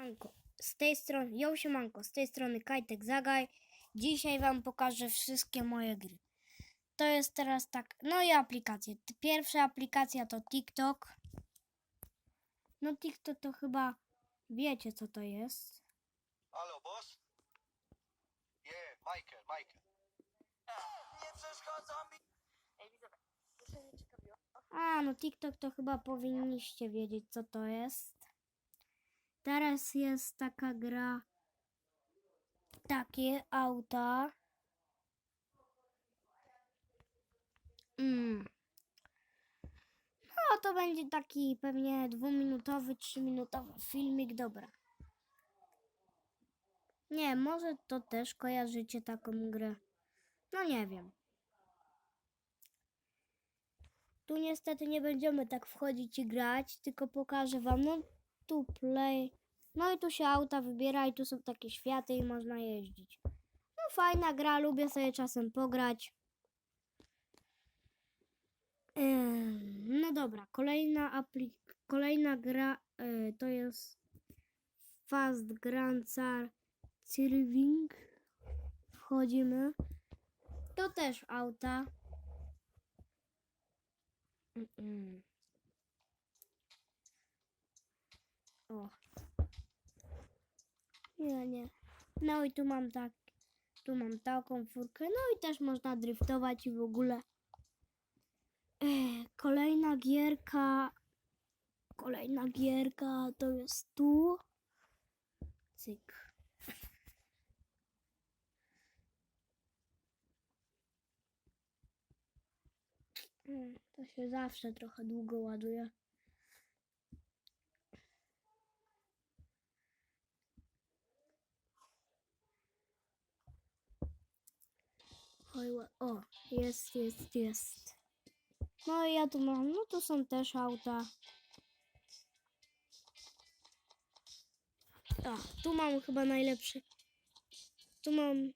Manko. Z tej strony, yo siemanko, z tej strony Kajtek Zagaj. Dzisiaj wam pokażę wszystkie moje gry. To jest teraz tak, no i aplikacje. Pierwsza aplikacja to TikTok. No TikTok to chyba wiecie co to jest. Halo, boss? Yeah, Michael, Michael. Nie przeszkadza mi. Ej, widzowie, muszę mnie ciekawiło. A, no TikTok to chyba powinniście wiedzieć co to jest. Teraz jest taka gra. Takie auta. Mm. No to będzie taki pewnie dwuminutowy, trzyminutowy filmik, dobra. Nie, może to też kojarzycie taką grę. No nie wiem. Tu niestety nie będziemy tak wchodzić i grać, tylko pokażę wam, no tu play. No i tu się auta wybiera i tu są takie światy i można jeździć. No fajna gra, lubię sobie czasem pograć. No dobra, kolejna apli- kolejna gra y, to jest Fast Grand Car Cirving. Wchodzimy. To też auta. Mm-mm. O. Nie, nie. No i tu mam tak. Tu mam taką furkę. No i też można driftować i w ogóle. Ech, kolejna gierka. Kolejna gierka to jest tu. Cyk. Mm, To się zawsze trochę długo ładuje. O, jest, jest, jest. No i ja tu mam, no to są też auta. A, tu mam chyba najlepszy. Tu mam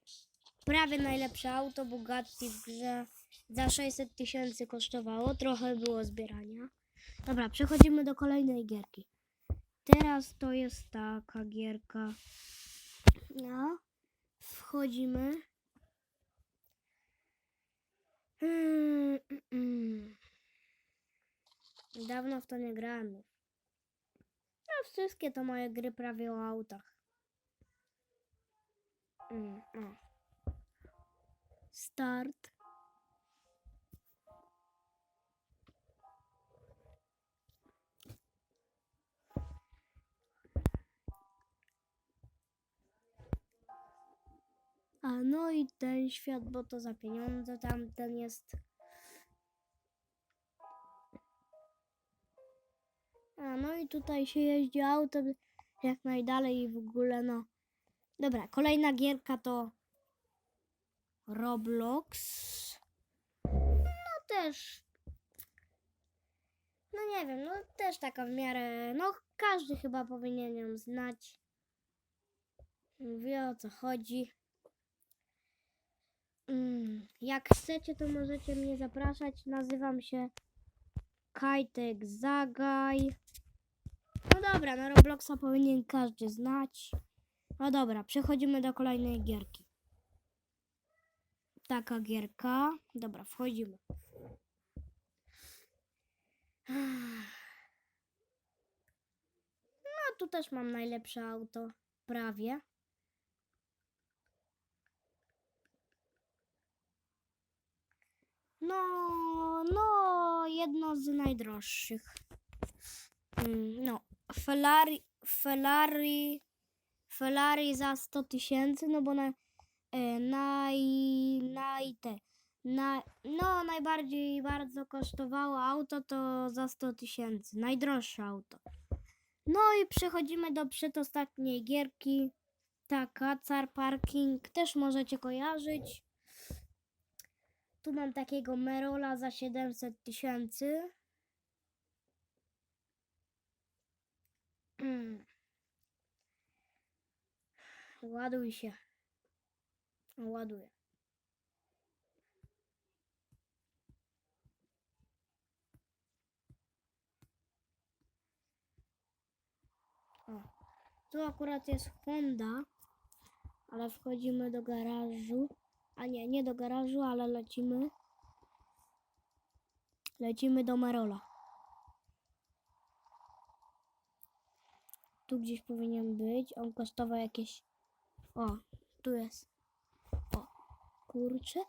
prawie najlepsze auto Bugatti w grze. Za 600 tysięcy kosztowało, trochę było zbierania. Dobra, przechodzimy do kolejnej gierki. Teraz to jest taka gierka. No, wchodzimy. Mm, mm, mm. Dawno w to nie grałem. już. No, wszystkie to moje gry prawie o autach. Mm. Start. A no i ten świat, bo to za pieniądze tamten jest. No i tutaj się jeździ autem jak najdalej i w ogóle no. Dobra, kolejna gierka to Roblox. No też. No nie wiem, no też taka w miarę. No każdy chyba powinien ją znać. Wie o co chodzi. Mm, Jak chcecie, to możecie mnie zapraszać. Nazywam się Kajtek Zagaj. No dobra, na Robloxa powinien każdy znać. No dobra, przechodzimy do kolejnej gierki. Taka gierka. Dobra, wchodzimy. No tu też mam najlepsze auto. Prawie. No, no, jedno z najdroższych. Mm, No, Ferrari, Ferrari, Ferrari za 100 tysięcy, no bo na, e, naj, naj te, na, no najbardziej bardzo kosztowało auto to za 100 tysięcy, najdroższe auto. No i przechodzimy do przedostatniej gierki, taka, Car Parking, też możecie kojarzyć. Tu mam takiego Merola za 700 tysięcy. Mm. Ładuj się. Ładuję. O. Tu akurat jest Honda, ale wchodzimy do garażu. A nie, nie do garażu, ale lecimy. Lecimy do Marola. Tu gdzieś powinien być. On kosztował jakieś. O, tu jest. O, kurczę.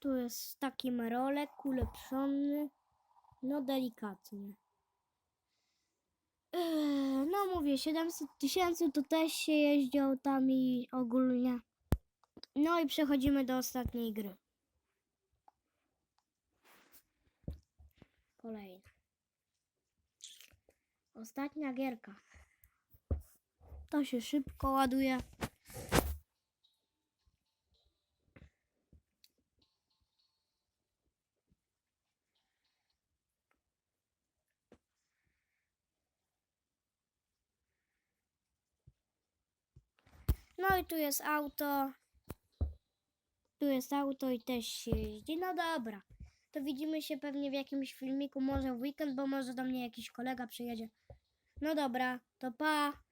Tu jest taki marolek, ulepszony. No delikatnie. Eee, No mówię, 700 tysięcy to też się jeździ autami ogólnie. No i przechodzimy do ostatniej gry. Kolejna. Ostatnia gierka. To się szybko ładuje. No i tu jest auto. Tu jest auto i też się jeździ. No dobra. To widzimy się pewnie w jakimś filmiku, może w weekend, bo może do mnie jakiś kolega przyjedzie. No dobra, to pa.